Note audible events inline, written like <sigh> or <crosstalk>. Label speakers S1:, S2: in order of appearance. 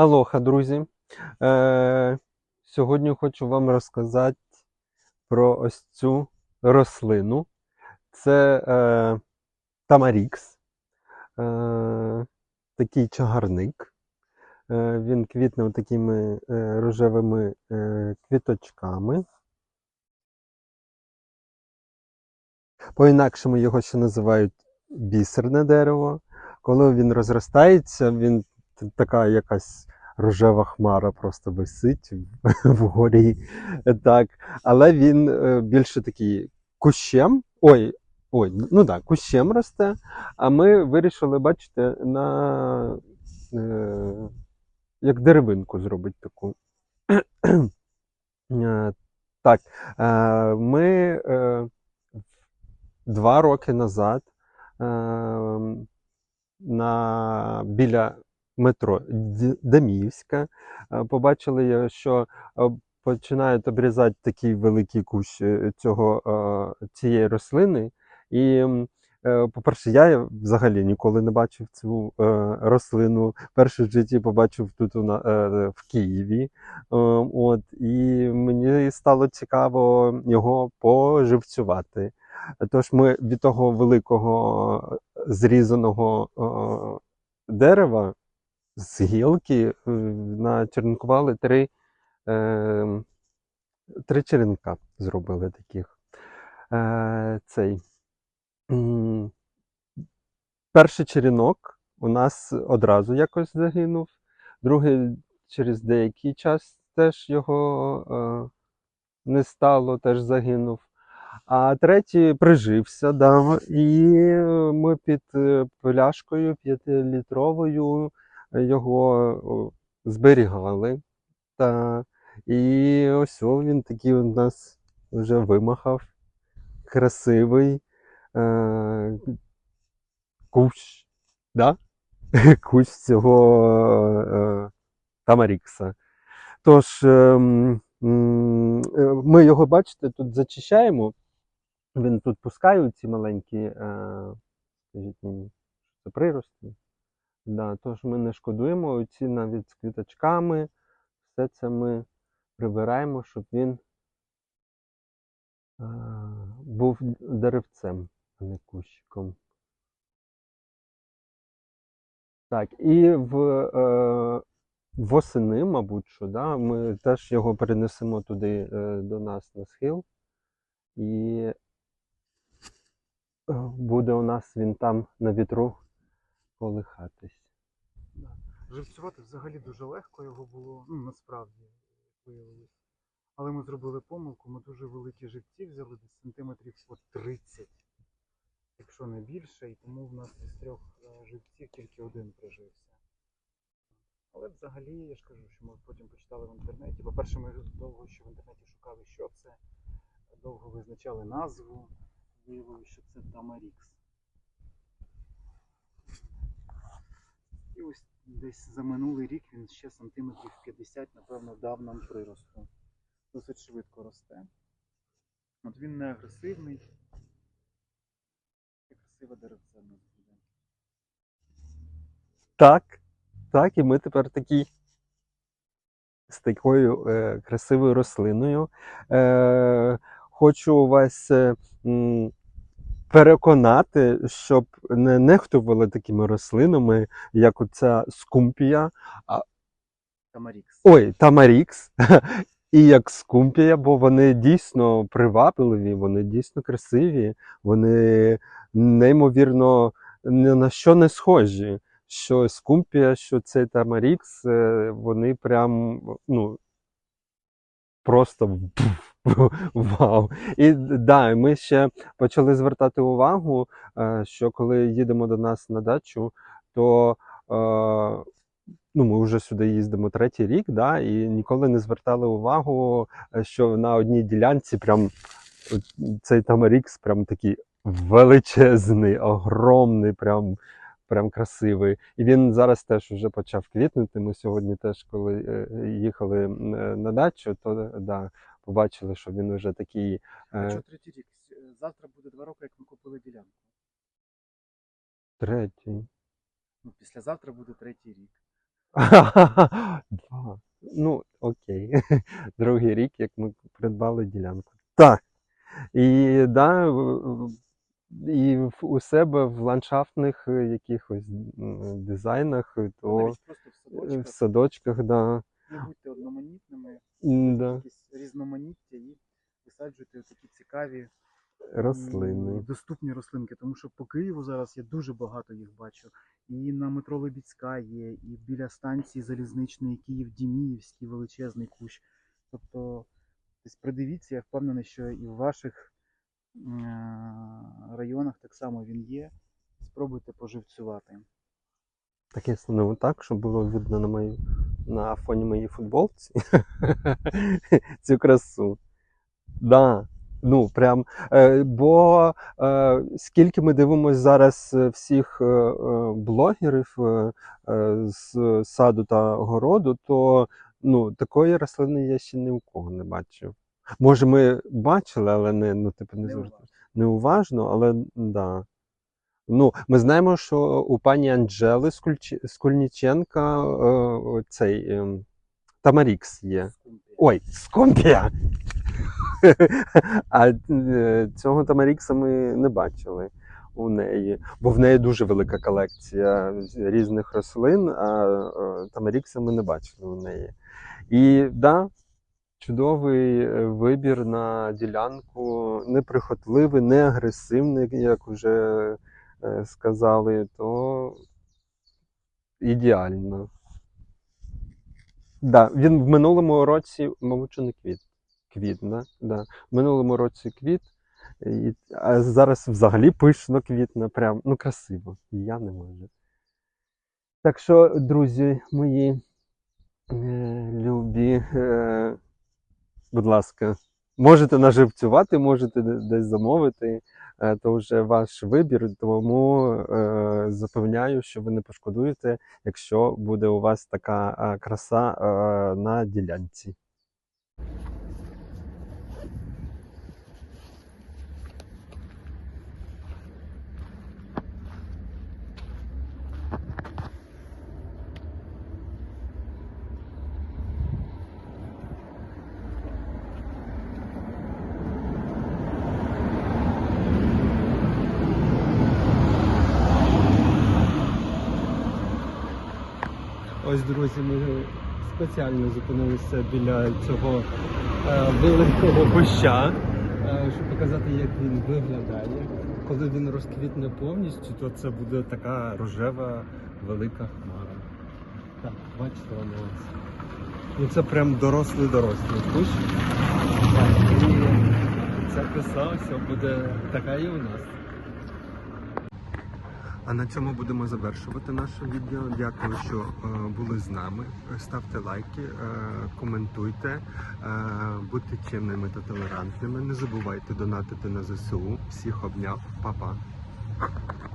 S1: Алоха, друзі. Е, сьогодні хочу вам розказати про ось цю рослину. Це е, Тамарікс, е, такий чагарник. Е, він квітне такими е, рожевими е, квіточками. По-інакшому його ще називають бісерне дерево. Коли він розростається, він така якась рожева хмара просто висить <laughs> вгорі. Так. Але він е, більше такий кущем. Ой, ой, ну так, кущем росте. А ми вирішили, бачите, на е, як деревинку зробити таку. <clears throat> Е, Так, е, ми два роки назад е, на, біля метро Деміївська е, побачили, що е, починають обрізати такий великий кущ е, цього, е, цієї рослини. І, е, по-перше, я взагалі ніколи не бачив цю е, рослину. Перше в житті побачив тут е, в Києві. Е, От, і мені стало цікаво його поживцювати. Тож ми від того великого е, зрізаного е, дерева з гілки е, начеренкували три, е, три черенка зробили таких. Е, цей. Перший черенок у нас одразу якось загинув, другий через деякий час теж його е, не стало, теж загинув. А третій прижився, да, і ми під е, пляшкою п'ятилітровою його зберігали. Та, і ось він такий у нас вже вимахав, красивий е, кущ, да? <laughs> кущ цього е, Тамарікса. Тож, е, ми його, бачите, тут зачищаємо. Він тут пускає ці маленькі, е, скажіть мені, прирости. Да, тож ми не шкодуємо, оці навіть з квіточками, все це ми прибираємо, щоб він е, був деревцем, а не кущиком. Так, і в, е, восени, мабуть, що, да, ми теж його перенесемо туди е, до нас на схил. І е, буде у нас він там на вітру колихатись.
S2: Живцювати взагалі дуже легко його було, ну насправді, виявилось. Але ми зробили помилку, ми дуже великі живці взяли десь сантиметрів по 30, якщо не більше, і тому в нас із трьох е, живців тільки один прижився. Але взагалі, я ж кажу, що ми потім почитали в інтернеті. По-перше, ми довго ще в інтернеті шукали, що це, довго визначали назву, виявилося, що це Тамарікс. І ось десь за минулий рік він ще сантиметрів 50, напевно, дав нам приросту. Досить швидко росте. От він не агресивний. І красиве деревце в нас буде.
S1: Так, так, і ми тепер такі з такою е, красивою рослиною. Е, хочу вас е, переконати, щоб не нехтували такими рослинами, як оця скумпія,
S2: Тамарікс.
S1: ой, тамарікс. <laughs> І як скумпія, бо вони дійсно привабливі, вони дійсно красиві, вони неймовірно ні на що не схожі. Що скумпія, що цей тамарікс, е, вони прям ну, просто <laughs> вау. І да, ми ще почали звертати увагу, е, що коли їдемо до нас на дачу, то е, ну, ми вже сюди їздимо третій рік, да, і ніколи не звертали увагу, е, що на одній ділянці прям цей тамарікс прям такий величезний, огромний, прям, прям красивий. І він зараз теж вже почав квітнути. Ми сьогодні теж, коли їхали на дачу, то да, побачили, що він вже такий.
S2: А
S1: Е,
S2: що третій рік? Завтра буде два роки, як ми купили ділянку.
S1: третій.
S2: Ну, післязавтра буде третій рік.
S1: Два. Ну, окей. <laughs> Другий рік, як ми придбали ділянку. Так. І да, і у себе в ландшафтних е, якихось дизайнах, е, то
S2: Навіть просто в
S1: е, в
S2: садочках
S1: садочках, да.
S2: не будьте одноманітними,
S1: М-да.
S2: якісь різноманіття і висаджуйте такі цікаві
S1: Рослини.
S2: доступні рослинки, тому що по Києву зараз я дуже багато їх бачу. І на метро Лебідська є, і біля станції залізничної Київ-Діміївський величезний кущ. Тобто, десь придивіться, я впевнений, що і в ваших е, районах так само він є. Спробуйте поживцювати.
S1: Так я стану так, щоб було видно на мої, на фоні моєї футболці <laughs> цю красу. Да. Ну, прям, е, бо е, скільки ми дивимося зараз е, всіх блогерів з саду та городу, то ну, такої рослини я ще ні у кого не бачив. Може, ми бачили, але не, ну, типу, не завжди неуважно, але да. Ну, ми знаємо, що у пані Анджели Скульніченка е, цей ем, Тамарікс є. Ой, скумпія! <laughs> А е, цього Тамарікса ми не бачили у неї, бо в неї дуже велика колекція різних рослин, а е, Тамарікса ми не бачили у неї. І да, чудовий е, вибір на ділянку, неприхотливий, не агресивний, як вже е, сказали, то ідеально. Да, він в минулому році, мабуть, не квіт. Квіт, да? Да. В минулому році квіт, і, а зараз взагалі пишно квітне, прям ну красиво. Я не можу. Так що, друзі мої е, любі, е, будь ласка, можете наживцювати, можете десь замовити. Е, То вже ваш вибір, тому е, запевняю, що ви не пошкодуєте, якщо буде у вас така е, краса на ділянці. Ось, друзі, ми спеціально зупинилися біля цього е, великого куща, е, щоб показати, як він виглядає. Коли він розквітне повністю, то це буде така рожева велика хмара. Так, бачите вона ось. Ну це прям дорослий дорослий кущ. Так, і ця краса буде така і у нас. А на цьому будемо завершувати наше відео. Дякую, що е, були з нами. Ставте лайки, е, коментуйте, е, будьте чимними та толерантними. Не забувайте донатити на ЗСУ. Всіх обняв, Па-па.